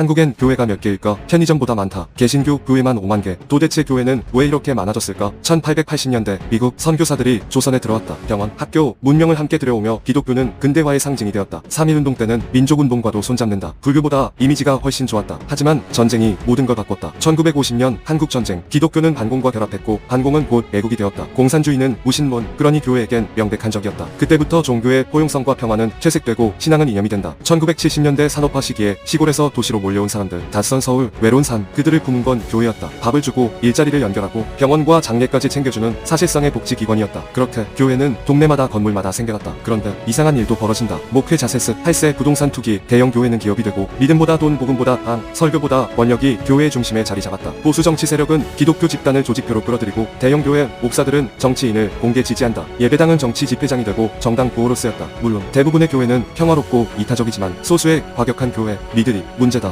한국엔 교회가 몇 개일까? 편의점보다 많다. 개신교 교회만 5만 개. 도대체 교회는 왜 이렇게 많아졌을까? 1880년대 미국 선교사들이 조선에 들어왔다. 병원, 학교, 문명을 함께 들여오며 기독교는 근대화의 상징이 되었다. 3.1운동 때는 민족운동과도 손잡는다. 불교보다 이미지가 훨씬 좋았다. 하지만 전쟁이 모든 걸 바꿨다. 1950년 한국전쟁. 기독교는 반공과 결합했고 반공은 곧 애국이 되었다. 공산주의는 무신론, 그러니 교회에겐 명백한 적이었다. 그때부터 종교의 포용성과 평화는 퇴색되고 신앙은 이념이 된다. 1970년대 산업화 시기에 시골에서 도시로 몰 려온 사람들, 낯선 서울, 외로운 삶, 그들을 품은 건 교회였다. 밥을 주고 일자리를 연결하고 병원과 장례까지 챙겨주는 사실상의 복지기관이었다. 그렇게 교회는 동네마다 건물마다 생겨났다. 그런데 이상한 일도 벌어진다. 목회 자세습, 할세, 부동산 투기, 대형 교회는 기업이 되고 믿음보다 돈, 복음보다 땅, 설교보다 권력이 교회의 중심에 자리 잡았다. 보수 정치 세력은 기독교 집단을 조직표로 끌어들이고 대형 교회 목사들은 정치인을 공개 지지한다. 예배당은 정치 집회장이 되고 정당 보호로 쓰였다. 물론 대부분의 교회는 평화롭고 이타적이지만 소수의 과격한 교회, 리들이 문제다.